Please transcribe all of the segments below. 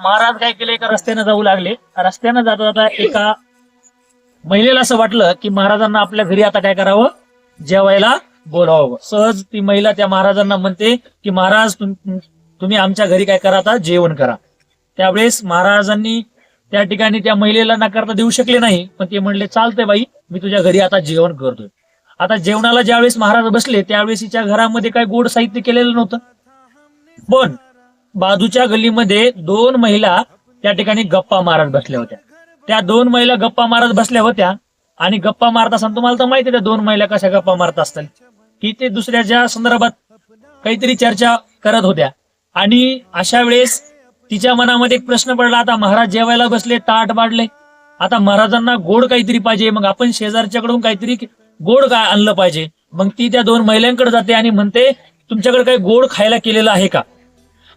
महाराज काय केले एका रस्त्याने जाऊ लागले. रस्त्याने जाता जाता एका महिलेला असं वाटलं की महाराजांना आपल्या घरी आता काय करावं? जेवायला बोलावं. सहज ती महिला त्या महाराजांना म्हणते की महाराज तुम्ही आमच्या घरी काय करा आता? जेवण करा. त्यावेळेस महाराजांनी त्या ठिकाणी त्या महिलेला नाकारता देऊ शकले नाही पण ते म्हणले चालतंय बाई मी तुझ्या घरी आता जेवण करतोय. आता जेवणाला ज्यावेळेस महाराज बसले त्यावेळेस तिच्या घरामध्ये काय गोड साहित्य केलेलं नव्हतं. पण बाजूच्या गल्लीमध्ये दोन महिला त्या ठिकाणी गप्पा मारत बसल्या होत्या. त्या दोन महिला गप्पा मारत बसल्या होत्या आणि गप्पा मारत असताना तुम्हाला तर माहिती आहे त्या दोन महिला कशा गप्पा मारत असतात की ते दुसऱ्याच्या संदर्भात काहीतरी चर्चा करत होत्या. आणि अशा वेळेस तिच्या मनामध्ये एक प्रश्न पडला आता महाराज जेवायला बसले ताट वाढले आता महाराजांना गोड काहीतरी पाहिजे मग आपण शेजारच्याकडून काहीतरी गोड काय आणलं पाहिजे. मग ती त्या दोन महिलांकडे जाते आणि म्हणते तुमच्याकडे काही गोड खायला केलेलं आहे का?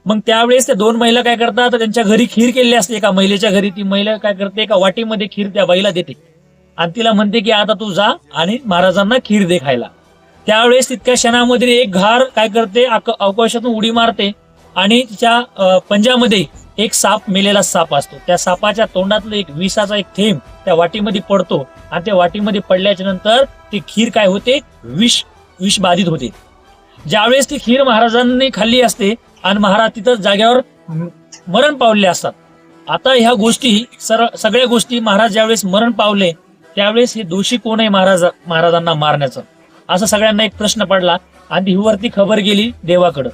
मग त्यावेळेस त्या दोन महिला काय करतात? त्यांच्या घरी खीर केलेली असते. एका महिलेच्या घरी ती महिला काय करते? एका वाटीमध्ये खीर त्या बाईला देते. आणि तिला म्हणते की आता तू जा आणि महाराजांना खीर दे खायला. त्यावेळेस तितक्या क्षणामध्ये एक घार काय करते? अवकाशातून उडी मारते. आणि तिच्या पंजामध्ये एक साप मेलेला साप असतो. त्या सापाच्या तोंडातलं एक विषाचा एक थेंब त्या वाटीमध्ये पडतो. आणि त्या वाटीमध्ये पडल्याच्या नंतर ती खीर काय होते? विष विष बाधित होते. ज्यावेळेस ती खीर महाराजांनी खाल्ली असते आणि महाराज तिथं जाग्यावर मरण पावले असतात. आता ह्या गोष्टी सगळ्या गोष्टी महाराज ज्यावेळेस मरण पावले त्यावेळेस हे दोषी कोण आहे महाराज महाराजांना मारण्याचं? असं सगळ्यांना एक प्रश्न पडला आणि ही वरती खबर गेली देवाकडं.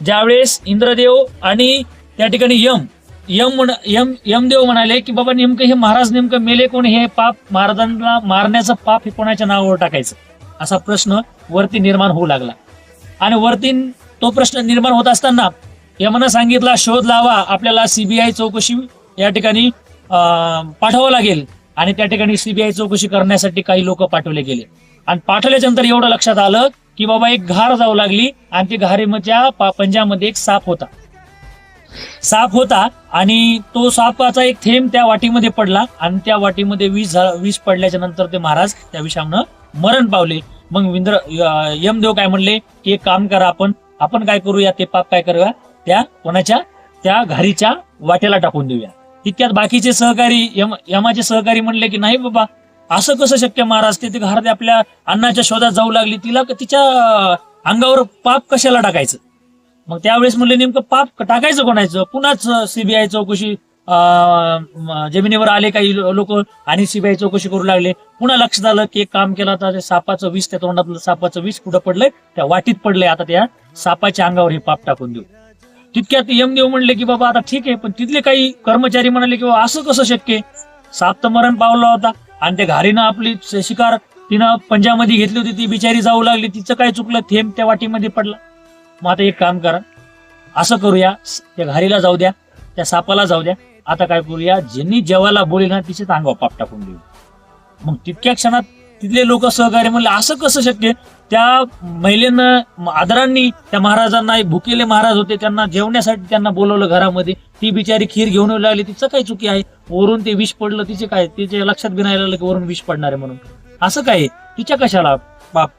ज्यावेळेस इंद्रदेव आणि त्या ठिकाणी यम यम म्हण यम यमदेव म्हणाले की बाबा नेमकं हे महाराज नेमकं मेले कोण? हे पाप महाराजांना मारण्याचं पाप हे कोणाच्या नावावर टाकायचं? असा प्रश्न वरती निर्माण होऊ लागला. आणि वरती तो प्रश्न निर्माण होत असताना यमना सांगितला शोध लावा आपल्याला सीबीआय चौकशी या ठिकाणी अं, पाठवावं लागेल. आणि त्या ठिकाणी सीबीआय चौकशी करण्यासाठी काही लोक पाठवले गेले. आणि पाठवल्याच्या नंतर एवढं लक्षात आलं की बाबा एक घार जाऊ लागली आणि ते घारीच्या पंजामध्ये एक साप होता. साप होता आणि तो सापाचा एक थेंब त्या वाटीमध्ये पडला आणि त्या वाटीमध्ये विष वीज विष पडल्याच्या नंतर ते महाराज त्या विषामनं मरण पावले. मग विंद्र यमदेव काय म्हणले की एक काम करा आपण आपण काय करूया ते पाप काय करूया? त्या कोणाच्या? त्या घारीच्या वाट्याला टाकून देऊया. तितक्यात बाकीचे सहकारी यम यमाचे सहकारी म्हणले की नाही बाबा असं कसं शक्य महाराज? ते घार ते आपल्या अन्नाच्या शोधात जाऊ लागली. तिला तिच्या अंगावर पाप कशाला टाकायचं? मग त्यावेळेस म्हणले नेमकं पाप टाकायचं कोणाचं? पुन्हाच सीबीआय चौकशी जमिनीवर आले काही लोक आणि सीबीआय चौकशी करू लागले. पुन्हा लक्षात आलं की एक काम केलं तर सापाचं विष त्या तोंडातलं सापाचं विष कुठं पडलंय? त्या वाटीत पडलंय. आता त्या सापाच्या अंगावर हे पाप टाकून देऊ. तितक्यात यमदेव म्हणले की बाबा आता ठीक आहे पण तिथले काही कर्मचारी म्हणाले की बाबा असं कसं शक्य साप तर मरण पावला होता. आणि त्या घारीनं आपली शिकार तिनं पंजामध्ये घेतली होती ती बिचारी जाऊ लागली. तिचं काय चुकलं? थेंब त्या वाटीमध्ये पडला. मग आता एक काम करा. असं करूया. त्या घारीला जाऊ द्या. त्या सापाला जाऊ द्या. आता काय करूया? ज्यांनी जेवायला बोलेल ना तिचे अंगावर पाप टाकून देऊ. मग तितक्या क्षणात तिथले लोक सहकार्य म्हणले असं कसं शक्य? त्या महिलेनं आदरांनी त्या महाराजांना भुकेले महाराज होते त्यांना जेवण्यासाठी त्यांना बोलवलं घरामध्ये. ती बिचारी खीर घेऊन येऊ लागली. तिचं काय चुकी आहे? वरून ते विष पडलं तिचे काय? तिच्या लक्षात बी लागलं की वरून विष पडणार आहे म्हणून. असं काय आहे? तिच्या कशाला पाप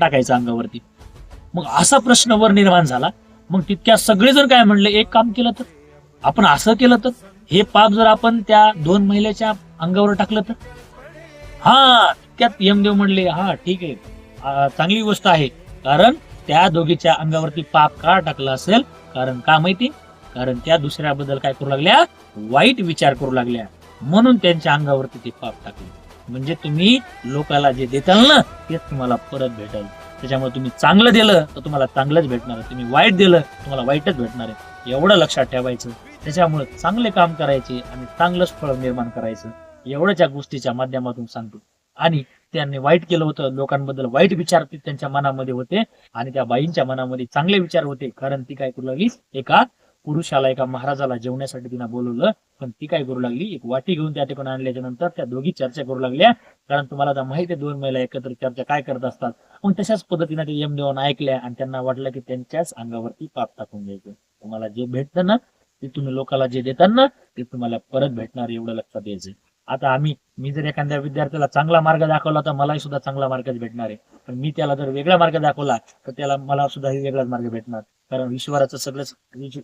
टाकायचं अंगावरती? मग असा प्रश्न वर निर्माण झाला. मग तितक्या सगळेजण काय म्हणले? एक काम केलं तर? आपण असं केलं तर? हे पाप जर आपण त्या दोन महिलेच्या अंगावर टाकलं तर? हा त्यात यमदेव म्हणले हा ठीक आहे. चांगली गोष्ट आहे. कारण त्या दोघीच्या अंगावरती पाप का टाकला असेल? कारण का माहिती? कारण त्या दुसऱ्याबद्दल काय करू लागल्या? वाईट विचार करू लागल्या. म्हणून त्यांच्या अंगावरती ते पाप टाकले. म्हणजे तुम्ही लोकाला जे देताल ना तेच तुम्हाला परत भेटेल. त्याच्यामुळे तुम्ही चांगलं दिलं तर तुम्हाला चांगलंच भेटणार आहे. तुम्ही वाईट दिलं तुम्हाला वाईटच भेटणार आहे. एवढं लक्षात ठेवायचं. त्याच्यामुळे चांगले काम करायचे आणि चांगलंच फळ निर्माण करायचं. एवढ्याच या गोष्टीच्या माध्यमातून सांगतो. आणि त्यांनी वाईट केलं होतं लोकांबद्दल वाईट विचार त्यांच्या मनामध्ये होते आणि त्या बाईंच्या मनामध्ये चांगले विचार होते. कारण ती काय करू लागली? एका पुरुषाला एका महाराजाला जेवण्यासाठी तिनं बोलवलं. पण ती काय करू लागली? एक वाटी घेऊन त्या ठिकाणी आणल्याच्या नंतर त्या दोघी चर्चा करू लागल्या. कारण तुम्हाला आता माहिती आहे दोन महिला एकत्र चर्चा काय करत असतात? मग तशाच पद्धतीने ते यमदेवान ऐकल्या आणि त्यांना वाटलं की त्यांच्याच अंगावरती पाप टाकून द्यायचं. तुम्हाला जे भेटतं ना ते तुम्ही लोकांना जे देतात ना ते तुम्हाला परत भेटणार एवढं लक्षात यायचं आता आम्ही मी जर एखाद्या विद्यार्थ्याला चांगला मार्ग दाखवला तर मलाही सुद्धा चांगला मार्गच भेटणार आहे. पण मी त्याला जर वेगळा मार्ग दाखवला तर त्याला मला सुद्धा वेगळाच मार्ग भेटणार. कारण ईश्वराचं सगळं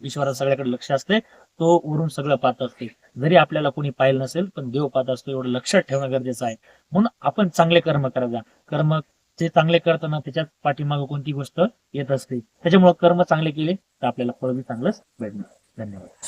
ईश्वराचं सगळ्याकडे लक्ष असते तो उरून सगळं पाहत असते जरी आपल्याला कोणी पाहिलं नसेल पण देव पाहत असतो एवढं लक्षात ठेवणं गरजेचं आहे. म्हणून आपण चांगले कर्म करायचा कर्म जे चांगले करताना त्याच्यात पाठीमागं कोणती गोष्ट येत असते त्याच्यामुळे कर्म चांगले केले तर आपल्याला फळ बी चांगलंच भेटणार. धन्यवाद.